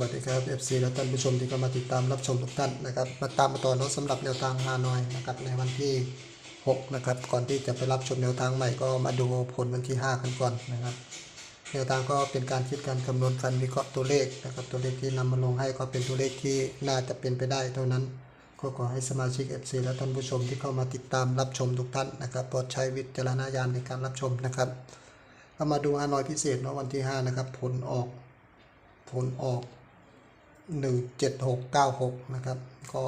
วัสดีครับ FC และท่านผู้ชมที่เข้ามาติดตามรับชมทุกท่านนะครับมาตามมาต่อเนาะสำหรับแนวทางฮานอยนะครับในวันที่ 6 นะครับ ก่อนที่จะไปรับชมแนวทางใหม่ก็มาดูผลวันที่ 5 กันก่อนนะครับ แนวทางก็เป็นการคิดการคำนวณการวิเคราะห์ตัวเลขนะครับตัวเลขที่นำมาลงให้ก็เป็นตัวเลขที่น่าจะเป็นไปได้เท่านั้นก็ขอให้สมาชิก FC และท่านผู้ชมที่เข้ามาติดตามรับชมทุกท่านนะครับโปรดใช้วิจารณญาณในการรับชมนะครับเรามาดูฮานอยพิเศษเนาะวันที่ 5 นะครับ ผลออกผลออก 17696 นะครับ ก็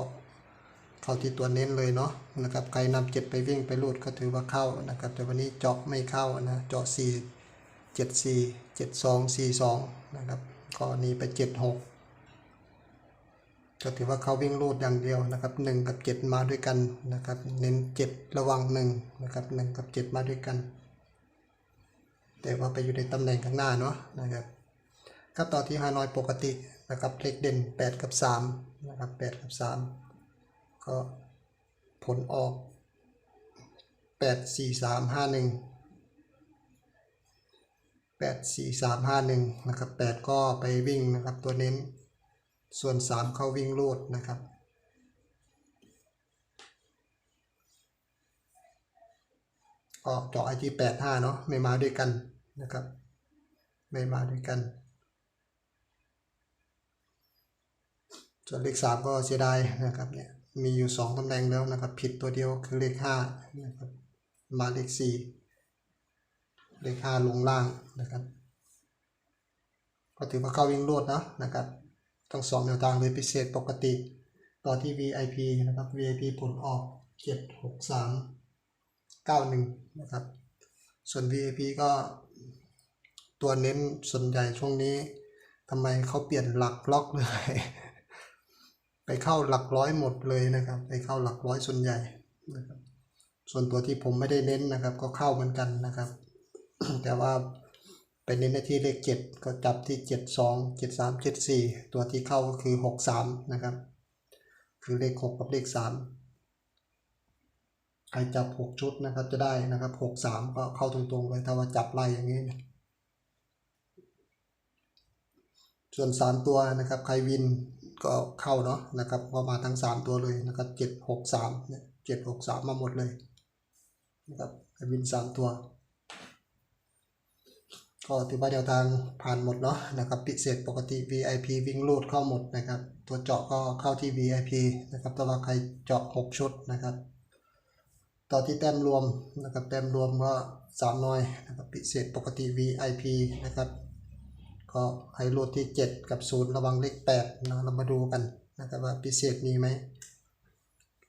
เข้าที่ตัวเน้นเลยเนาะนะครับใครนำเจ็ดไปวิ่งไปรูดก็ถือว่าเข้านะครับ แต่วันนี้เจาะไม่เข้านะเจาะ 4 74 72 42 นะครับก็นี้ไป 76 ก็ถือว่าเขาวิ่งรูดอย่างเดียวนะครับ 1 กับ 7 มาด้วยกันนะครับ เน้น 7 ระวัง1นะครับ1กับ 7 มาด้วยกัน แต่ว่าไปอยู่ในตำแหน่งข้างหน้าเนาะนะครับครับต่อที่ฮานอยปกติ นะครับเลขเด่น 8 กับ3นะครับ8กับ 3 ก็ผลออก 8 4 3 5 1 8 4 3 5 1นะครับ8 ก็ไปวิ่งนะครับตัวเน้น ส่วน 3 เข้าวิ่งรูดนะครับ ก็เจาะไอที่8 5 เนาะไม่มาด้วยกันนะครับ ไม่มาด้วยกัน ส่วนเลขสามก็เสียดายนะครับเนี่ยมีอยู่สองตำแหน่งแล้วนะครับ ผิดตัวเดียวคือเลขห้านะครับมาเลขสี่เลขห้าลงล่างนะครับ ก็ถือว่าเข้าวิ่งรวดนะนะครับต้องสองแนวทางเลยพิเศษปกติ ต่อที่ VIP นะครับ VIP ผลออกเจ็ดหกสามเก้าหนึ่งนะครับ ส่วน VIP ก็ตัวเน้นส่วนใหญ่ช่วงนี้ทำไมเขาเปลี่ยนหลักล็อกเลย ไปเข้าหลักร้อยหมดเลยนะครับ ไปเข้าหลักร้อยส่วนใหญ่นะครับส่วนตัวที่ผมไม่ได้เน้นนะครับ ก็เข้าเหมือนกันนะครับ แต่ว่าไปเน้นในที่เลขเจ็ดก็จับที่เจ็ดสองเจ็ดสามเจ็ดสี่ตัวที่เข้าก็คือหกสามนะครับ คือเลขหกกับเลขสามใครจับหกชุดนะครับจะได้นะครับหกสามก็เข้าตรงๆเลยถ้าว่าจับไล่อย่างนี้ ส่วนสามตัวนะครับใครวิน ก็เข้าเนาะนะครับก็มาทั้งสามตัวเลยนะครับเจ็ดหกสามเนี่ยเจ็ดหกสามมาหมดเลยนะครับวินสามตัว ก็ถือว่าแนวทางผ่านหมดเนาะนะครับพิเศษปกติ VIP วิ่งลูดเข้าหมดนะครับ ตัวเจาะก็เข้าที่ VIP นะครับแต่ว่าใครเจาะ6ชุดนะครับ ต่อที่แต้มรวมนะครับแต้มรวมก็สามน้อยนะครับพิเศษปกติ VIP นะครับ ก็ให้รูดที่ 7 กับ 0 ระวังเลข8นะเรามาดูกันนะครับว่าพิเศษมีไหม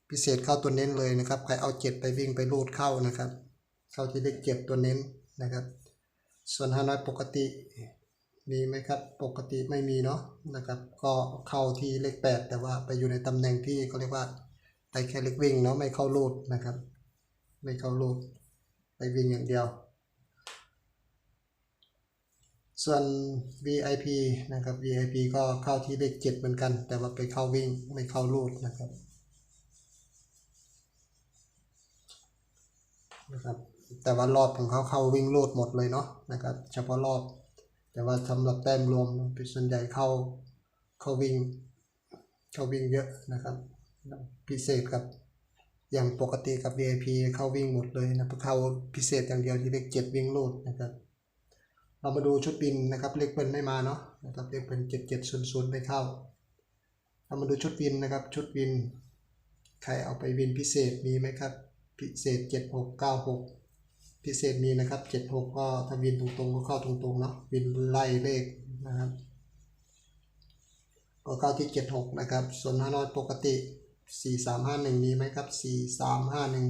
พิเศษเข้าตัวเน้นเลยนะครับ ใครเอา 7 ไปวิ่งไปรูดเข้านะครับ เข้าที่เลข7ตัวเน้นนะครับ ส่วนฮานอยปกติมีไหมครับ ปกติไม่มีเนาะนะครับ ก็เข้าที่เลข 8 แต่ว่าไปอยู่ในตำแหน่งที่เขาเรียกว่าไปแค่เลขวิ่งเนาะไม่เข้ารูดนะครับ ไม่เข้ารูดไปวิ่งอย่างเดียว ส่วน VIP นะครับ VIP ก็เข้าที่เลข7เหมือนกัน แต่ว่าไปเข้าวิ่งไม่เข้ารูดนะครับนะครับแต่ว่ารอบของเขาเข้าวิ่งรูดหมดเลยเนาะนะครับเฉพาะรอบ แต่ว่าสำหรับแต้มรวมเป็นส่วนใหญ่เข้าเข้าวิ่งเข้าวิ่งเยอะนะครับ พิเศษกับอย่างปกติกับ VIP เข้าวิ่งหมดเลยนะเข้าพิเศษอย่างเดียวที่เลข7วิ่งรูดนะครับ เรามาดูชุดบินนะครับเลขเบิ้ลไม่มาเนาะนะครับเลขเป็นเจ็ดเจ็ดศูนย์ศูนย์ไม่เข้าเรามาดูชุดวินนะครับ ชุดวิน ใครเอาไปวินพิเศษมีไหมครับ พิเศษเจ็ดหกเก้าหกพิเศษมีนะครับเจ็ดหกก็ถ้าวินตรงๆก็เข้าตรงๆเนาะวินไล่เลขนะครับ ก็เข้าที่เจ็ดหกนะครับ ส่วนฮานอยปกติสี่สามห้าหนึ่งมีไหมครับสี่สามห้าหนึ่ง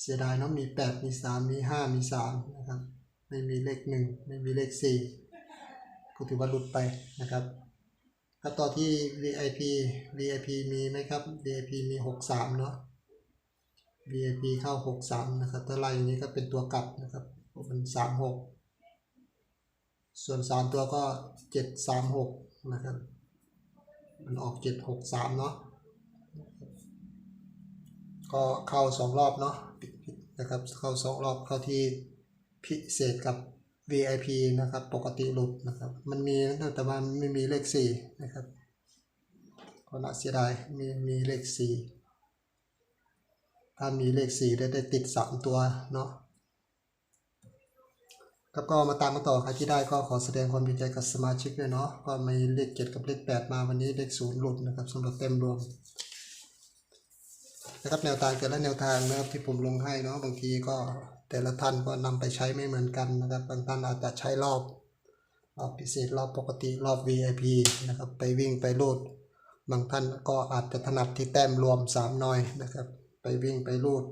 เสียดายเนาะมีแปดมีสามมีห้ามีสามนะครับ ไม่มีเลขหนึ่งไม่มีเลขสี่ก็ถือว่าหลุดไปนะครับครับต่อที่ VIP VIP มีไหมครับ VIP มีหกสามเนาะ VIP เข้าหกสามนะครับถ้าไล่อย่างนี้ก็เป็นตัวกลับนะครับเป็นสามหกส่วนสามตัวก็เจ็ดสามหกนะครับ มันออกเจ็ดหกสามเนาะ ก็เข้าสองรอบเนาะนะครับ เข้าสองรอบเข้าที่ พิเศษกับ VIP นะครับ ปกติหลุดนะครับ มันมีนะแต่ว่าไม่มีเลขสี่นะครับก็น่าเสียดายมีมีเลขสี่ถ้ามีเลขสี่ได้ได้ติดสามตัวเนาะครับก็มาตามมาต่อใครที่ได้ก็ขอแสดงความดีใจกับสมาชิกด้วยเนาะก็มีเลขเจ็ดกับเลขแปดมาวันนี้เลขศูนย์หลุดนะครับสำหรับเต็มรวม นะครับแนวทางแต่ละแนวทางนะครับที่ผมลงให้เนาะบางทีก็แต่ละท่านก็นำไปใช้ไม่เหมือนกันนะครับ บางท่านอาจจะใช้รอบรอบพิเศษรอบปกติรอบ VIP นะครับไปวิ่งไปรูด บางท่านก็อาจจะถนัดที่แต้มรวมสามหน่อยนะครับ ไปวิ่งไปรูด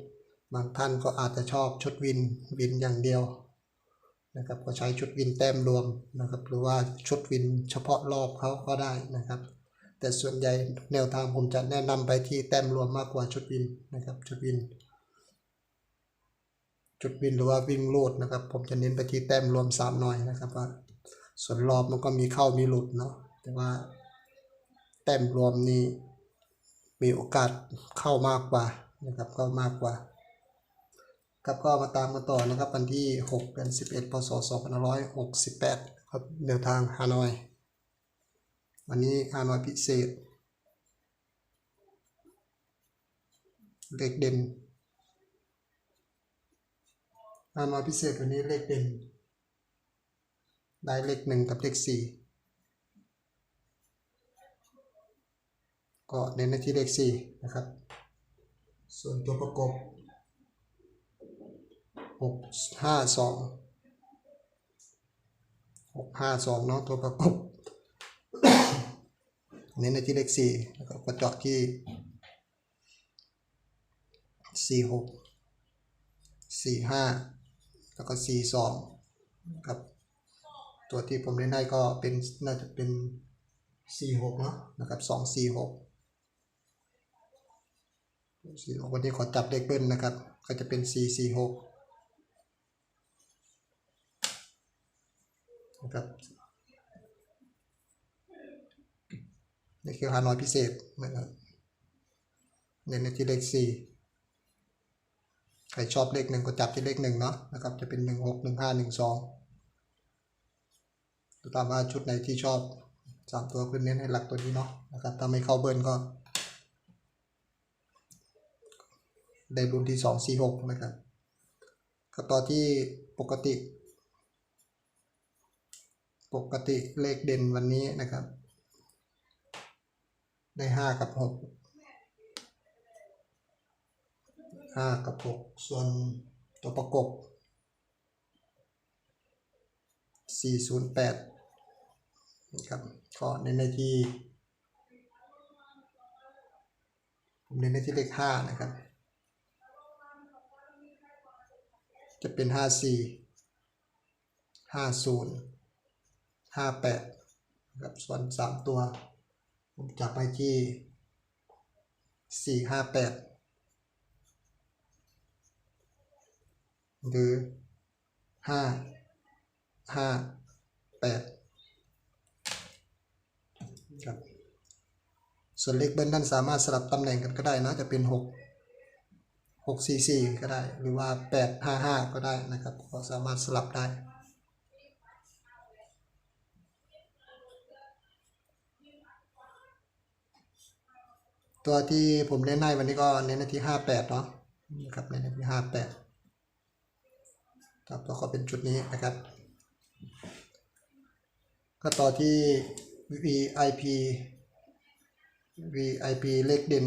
บางท่านก็อาจจะชอบชุดวินวินอย่างเดียวนะครับก็ใช้ชุดวินแต้มรวมนะครับ หรือว่าชุดวินเฉพาะรอบเขาก็ได้นะครับ แต่ส่วนใหญ่แนวทางผมจะแนะนำไปที่แต้มรวมมากกว่าชุดวินนะครับชุดวิน จุดวินหรือว่าวิ่งลูดนะครับ ผมจะเน้นไปที่แต้มรวมสามหน่อยนะครับว่าส่วนรอบมันก็มีเข้ามีหลุดเนาะแต่ว่าแต้มรวมนี่มีโอกาสเข้ามากกว่านะครับเข้ามากกว่าครับก็มาตามกันต่อนะครับวันที่ 6 เดือน11 พศ 2568 ครับแนวทางฮานอย วันนี้ฮานอยพิเศษ เลขเด่นฮานอยพิเศษวันนี้เลขเด่น ได้เลขหนึ่งกับเลขสี่ก็เน้นในที่เลขสี่นะครับ ส่วนตัวประกบหกห้าสองหกห้าสองเนาะตัวประกบ เน้นในที่เลขสี่แล้วก็กระเจาะที่สี่หกสี่ห้าแล้วก็สี่สองครับตัวที่ผมเล่นได้ก็เป็นน่าจะเป็นสี่หกเนาะนะครับสองสี่หกสี่หกวันนี้ขอจับเลขเบิ้ลนะครับ ก็จะเป็นสี่สี่หกนะครับ นี่คือฮานอยพิเศษนะครับเน้นในที่เลขสี่ใครชอบเลขหนึ่งก็จับที่เลขหนึ่งเนาะนะครับ จะเป็นหนึ่งหกหนึ่งห้าหนึ่งสองตามว่าชุดไหนที่ชอบสามตัวขึ้นเน้นให้หลักตัวนี้เนาะนะครับถ้าไม่เข้าเบิร์นก็ ได้รุ่นที่สองสี่หกนะครับก็ต่อที่ปกติ ปกติเลขเด่นวันนี้นะครับ ได้ห้ากับหกห้ากับหกส่วนตัวประกบสี่ศูนย์แปดนะครับก็ในในที่ผมเน้นในที่เลขห้านะครับ จะเป็นห้าสี่ห้าศูนย์ห้าแปดนะครับส่วนสามตัว ผมจับไปที่สี่ห้าแปดหรือห้าห้าแปดครับ ส่วนเลขเบิ้ลท่านสามารถสลับตำแหน่งกันก็ได้นะ จะเป็นหกหกสี่สี่ก็ได้ หรือว่าแปดห้าห้าก็ได้นะครับ ก็สามารถสลับได้ ตัวที่ผมเล่นให้วันนี้ก็เน้นในที่ห้าแปดเนาะนะครับเน้นในที่ห้าแปดครับแล้วก็เป็นจุดนี้นะครับ ก็ต่อที่ VIP VIP เลขเด่น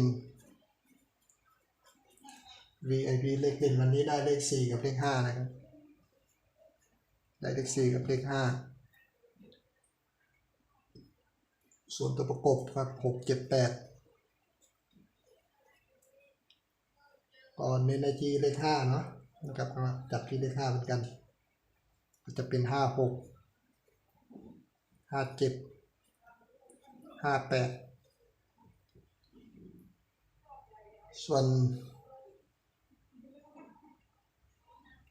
VIP เลขเด่นวันนี้ได้เลขสี่กับเลขห้านะครับ ได้เลขสี่กับเลขห้าส่วนตัวประกบครับหกเจ็ดแปด ก่อนในในที่เลขห้าเนาะนะครับจับที่เลขห้าเหมือนกันก็จะเป็นห้าหกห้าเจ็ดห้าแปดส่วน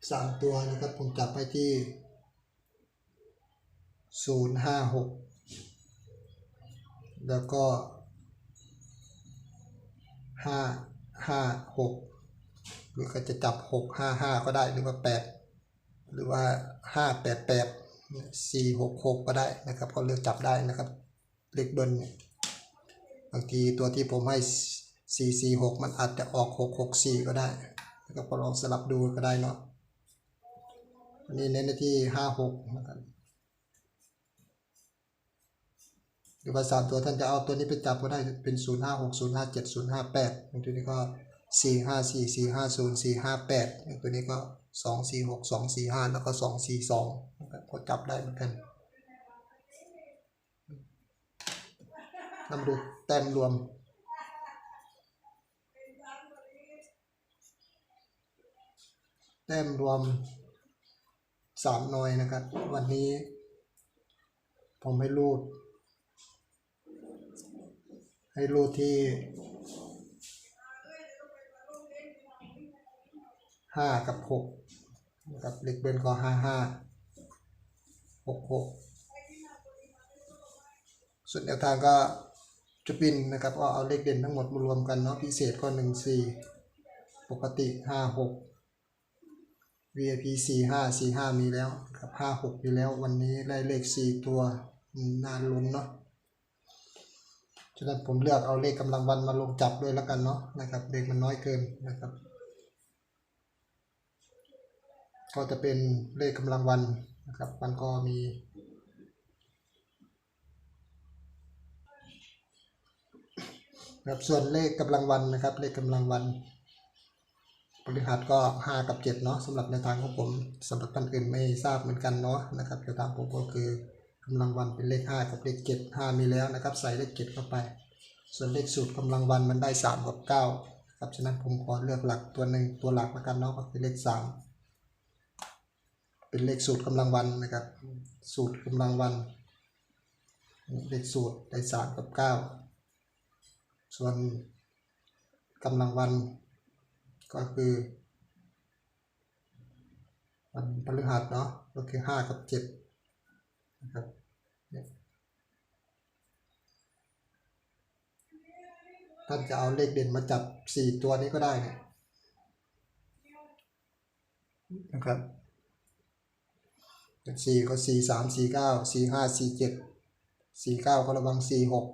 สามตัวนะครับผมจับไปที่ศูนย์ห้าหกแล้วก็ห้าห้าหก รือก็จะจับหกห้าห้าก็ได้หรือว่าแปดหรือว่าห้าแปดแปดสี่หกหกก็ได้นะครับ ก็เลือกจับได้นะครับเลขเบิ้ลเนี่ยบางทีตัวที่ผมให้สี่สี่หกมันอาจจะออกหกหกสี่ก็ได้นะครับก็ลองสลับดูก็ได้เนาะอันนี้เน้นที่ห้าหกนะครับหรือว่าสามตัวท่านจะเอาตัวนี้ไปจับก็ได้เป็นศูนย์ห้าหกศูนย์ห้าเจ็ดศูนย์ห้าแปดตัวนี้ก็ สี่ห้าสี่สี่ห้าศูนย์สี่ห้าแปดตัวนี้ก็สองสี่หกสองสี่ห้าแล้วก็สองสี่สองก็จับได้เหมือนกันนำดูแต้มรวม แต้มรวมสามหน่วยนะครับ วันนี้ ผมให้รูด ให้รูดที่ ห้ากับหกนะครับเลขเบิ้ลก็ห้าห้าหกหกส่วนแนวทางก็จุบินนะครับก็เอาเลขเด่นทั้งหมดมารวมกันเนาะพิเศษก็หนึ่งสี่ปกติห้าหก VIP สี่ห้าสี่ห้ามีแล้วครับห้าหกมีแล้ววันนี้ได้เลขสี่ตัวอืมน่าลุ้นเนาะฉะนั้นผมเลือกเอาเลขกำลังวันมาลงจับด้วยแล้วกันเนาะนะครับเลขมันน้อยเกินนะครับ ก็จะเป็นเลขกำลังวันนะครับ มันก็มี ครับส่วนเลขกำลังวันนะครับ เลขกำลังวันพฤหัสก็ 5 กับ 7 เนาะสำหรับในทางของผมสำหรับท่านอื่นไม่ทราบเหมือนกันเนาะนะครับแนวทางผมก็คือกำลังวันเป็นเลข 5 กับเลข 7 5 มีแล้วนะครับ ใส่เลข 7 เข้าไป ส่วนเลขสูตรกำลังวันมันได้ 3 กับ9ครับฉะนั้นผมขอเลือกหลักตัวหนึ่งตัวหลักแล้วกันเนาะก็คือเลข 3 เป็นเลขสูตรกำลังวันนะครับ สูตรกำลังวันเลขสูตรได้3กับ9ส่วนกำลังวันก็คือวันพฤหัสเนาะก็คือห้ากับเจ็ดนะครับท่านจะเอาเลขเด่นมาจับสี่ตัวนี้ก็ได้เนี่ยนะครับ สี่ก็สี่สามสี่เก้าสี่ห้าสี่เจ็ดสี่เก้าก็ระวังสี่หก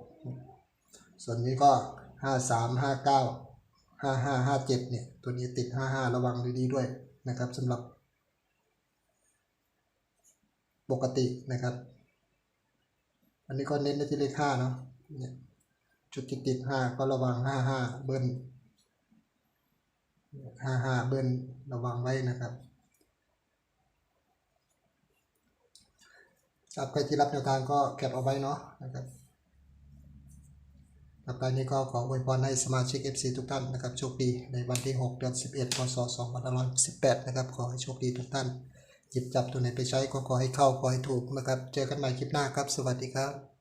ส่วนนี้ก็ห้าสามห้าเก้าห้าห้าห้าเจ็ดเนี่ยตัวนี้ติดห้าห้าระวังดีๆด้วยนะครับสำหรับ ปกตินะครับ อันนี้ก็เน้นในที่เลขห้าเนาะเนี่ยจุดที่ติดห้าก็ระวังห้าห้าเบิ้ลห้าห้าเบิ้ลระวังไว้นะครับ ครับใครที่รับแนวทางก็เก็บเอาไว้เนาะนะครับต่อไปนี้ก็ขออวยพรให้สมาชิก FC ทุกท่านนะครับโชคดีในวันที่ 6 เดือน 11พศ2518 นะครับ ขอให้โชคดีทุกท่าน หยิบจับตัวไหนไปใช้ก็ขอให้เข้า ขอให้ถูกนะครับ เจอกันใหม่คลิปหน้าครับ สวัสดีครับ